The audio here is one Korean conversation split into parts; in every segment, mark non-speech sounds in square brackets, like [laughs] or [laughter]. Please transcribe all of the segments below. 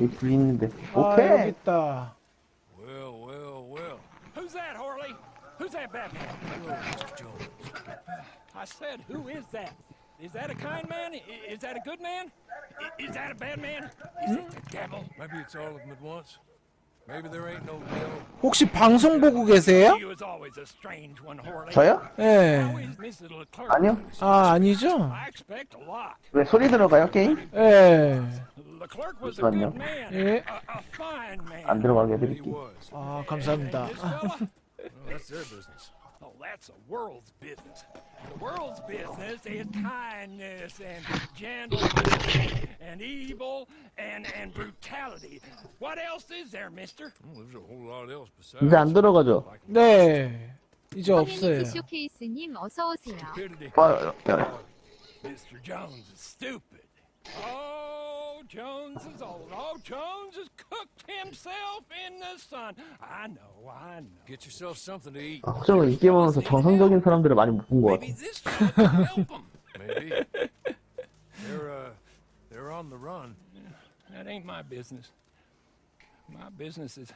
여기 둘 있는데. 아 오케이. 여기 있다. Well, well, well. Who's that, Harley? Who's that Batman? I said, who is that? Is that a kind man? I- Is that a good man? I- Is that a bad man? Is it the devil? Maybe it's all of them at once. Maybe there ain't no devil. 혹시 방송 보고 계세요? You was always a strange one, Harley. 저요? 예. How is Mrs. Leclerc? 아니요. 아 아니죠? I expect a lot. 왜 소리 들어가요 게임? 예. Leclerc was a 잠시만요. good man. 예. A, a fine man. 안 들어가게 해드릴게요. was. 아 감사합니다. this fella? Well, that's their business. Oh, that's the world's business. The world's business is kindness and gentleness and evil and, and brutality. What else is there, mister? Well, there's a whole lot else besides. 이제 안 들어가죠? Like 네. 이제 없어요. 커뮤니티 쇼케이스님 어서 오세요. Stupidity. 아, 야, Mr. Jones is stupid. Oh, Jones is old. Oh, Jones has cooked himself in the sun. I know, I know. Get yourself something to eat. 아, 허정은 이 게임 하면서 정상적인 사람들을 많이 못 본 것 같아. Maybe this fella can help him. [laughs] Maybe. they're uh, they're on the run. That ain't my business. My business is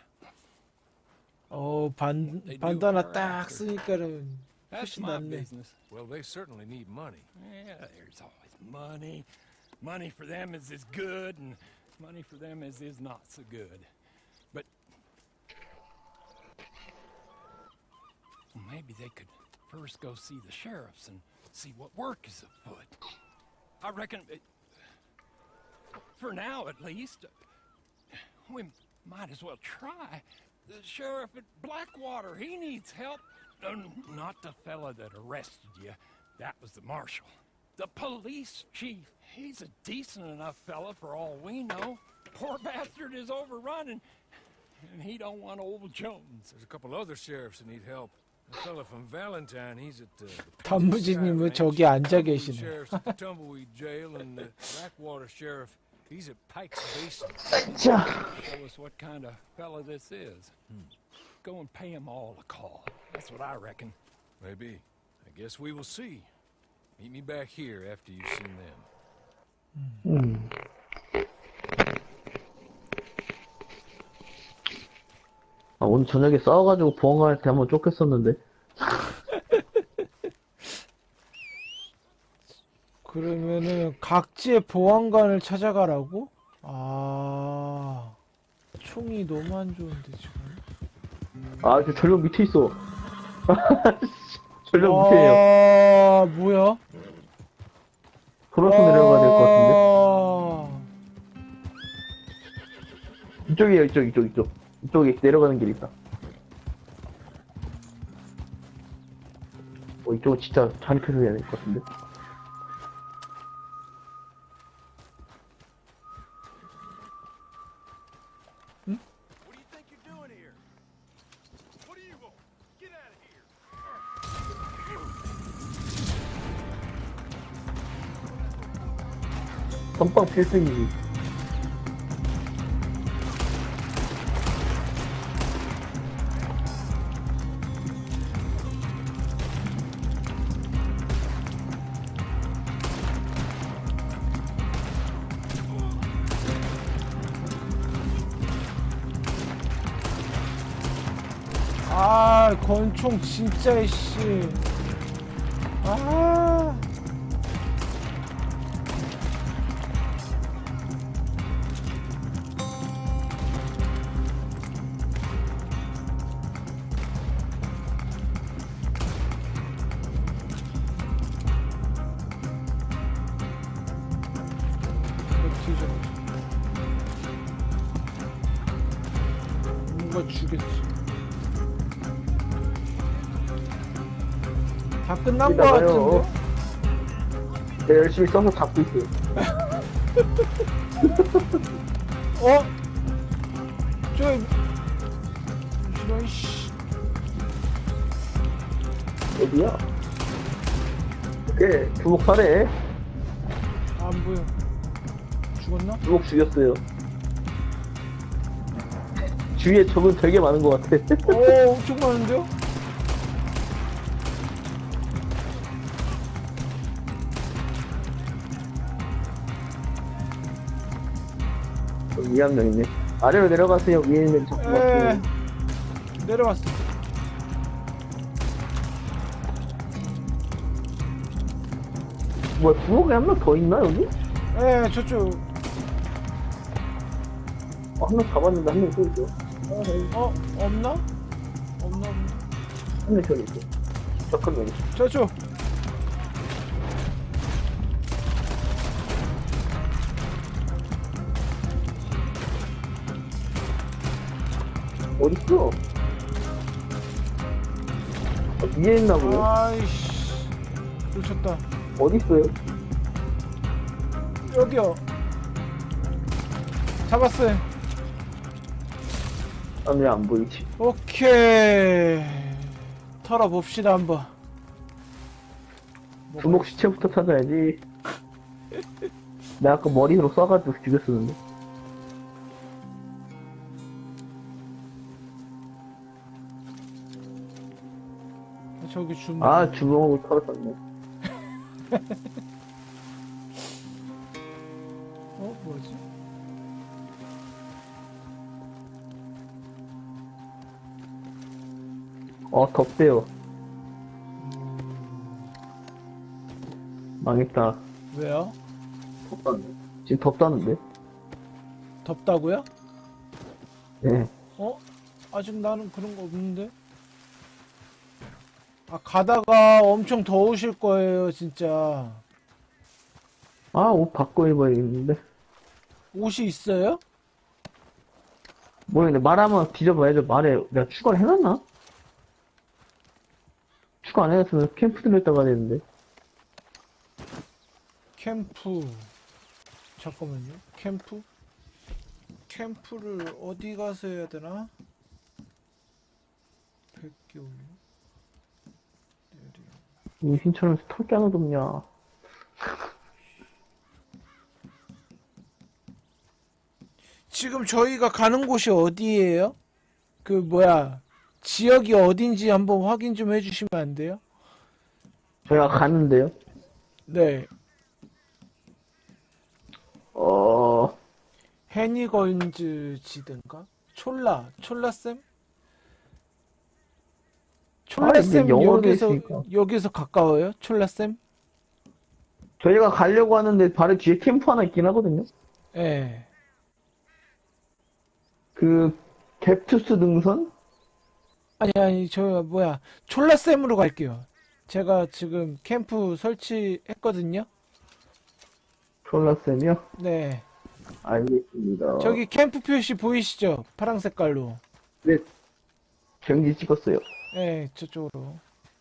어, 반, 반다나 딱 쓰니까는 that's 훨씬 my 낫네. business. Well, they certainly need money. Yeah, there's always money. Money for them is as good, and money for them is is not so good. But maybe they could first go see the sheriffs and see what work is afoot. I reckon, it, for now at least, we might as well try. The sheriff at Blackwater, he needs help. Uh, not the fella that arrested you. That was the marshal. The police chief. He's a decent enough fella for all we know. Poor [laughs] bastard is overrun and, and he don't want old Jones. There's a couple other sheriffs that need help. A fella from Valentine, he's at uh, the 단무지님은 저기 앉아 계시네. Sheriff's at the Tumbleweed Jail, and the Blackwater Sheriff, he's at Pike's Basin. 자, Show us what kind of fella this is. Go and pay him all a call. That's what I reckon. Maybe. I guess we will see. Meet me back here after you've seen them. 음. 아, 오늘 저녁에 싸워가지고 보안관한테 한번 쫓겼었는데. [laughs] 그러면은 각지의 보안관을 찾아가라고? 아. 총이 너무 안 좋은데 지금. 아, 저 전력 밑에 있어. [laughs] 전력 밑에에요. 아, 뭐야? 걸어서 내려가야 될 것 같은데. 아. 이쪽이에요, 이쪽, 이쪽, 이쪽. 이쪽에 내려가는 길 있다. 어, 이쪽은 진짜 잔표를 해야 될 것 같은데. 선빵 필승이지. 아, 권총 진짜 씨. 아. 뭔가 주겠지. 다 끝난 거 이따가요. 같은데? 네, 열심히 써서 잡고 있어요. [laughs] 어? 저 이런 씨. 어디야? 오케이, 주먹 사네. 안 보여. 죽었나? 주먹 죽였어요. 주위에 적은 되게 많은 것 같아. 오, [laughs] 엄청 많은데요? 위에 한 명 있네. 아래로 내려가세요. 위에 있는 자꾸 에 맞고. 내려왔어 뭐야, 부엌에 한 명 더 있나, 여기? 에 저쪽 어, 한명 잡았는데 한 명 또 있어. 어 없나? 없나 명 저기 있어. 저큰 명 있어. 저쪽 어딨어? 어, 위에 있나 보네. 아이씨 놓쳤다 어딨어요? 여기요 잡았어요 아, 왜안 보이지? 오케이 털어봅시다 한번 두목 시체부터 찾아야지. 내가 아까 머리로 쏴가지고 죽였었는데. 저기 주문 아, 주먹으로 털었었네. [laughs] 어 뭐지? 어, 덥대요. 망했다. 왜요? 덥다는데. 지금 덥다는데? 덥다고요? 예. 어? 아직 나는 그런 거 없는데? 아 가다가 엄청 더우실 거예요 진짜 아, 옷 바꿔 입어야겠는데. 옷이 있어요? 모르겠네. 말하면 뒤져봐야죠. 말에 내가 추가를 해놨나? 추가 안 해놨으면 캠프 들렸다가 되는데. 캠프 잠깐만요 캠프? 캠프를 어디 가서 해야 되나? 100개 올려 내려 이 신처럼 털게 하나도 없냐. 지금 저희가 가는 곳이 어디예요? 그 뭐야 지역이 어딘지 한번 확인 좀 해주시면 안 돼요? 저희가 가는데요. 네 어, 해니건즈 지든가? 촐라 촐라쌤? 아, 촐라쌤 영어로 돼 여기서 있으니까. 여기서 가까워요? 촐라쌤? 저희가 가려고 하는데 바로 뒤에 캠프 하나 있긴 하거든요. 예. 그, 갭투스 등선? 아니 아니 저 뭐야 촐라쌤으로 갈게요. 제가 지금 캠프 설치했거든요. 촐라쌤이요? 네. 알겠습니다. 저기 캠프 표시 보이시죠? 파랑 색깔로. 네, 경기 찍었어요. 네, 저쪽으로.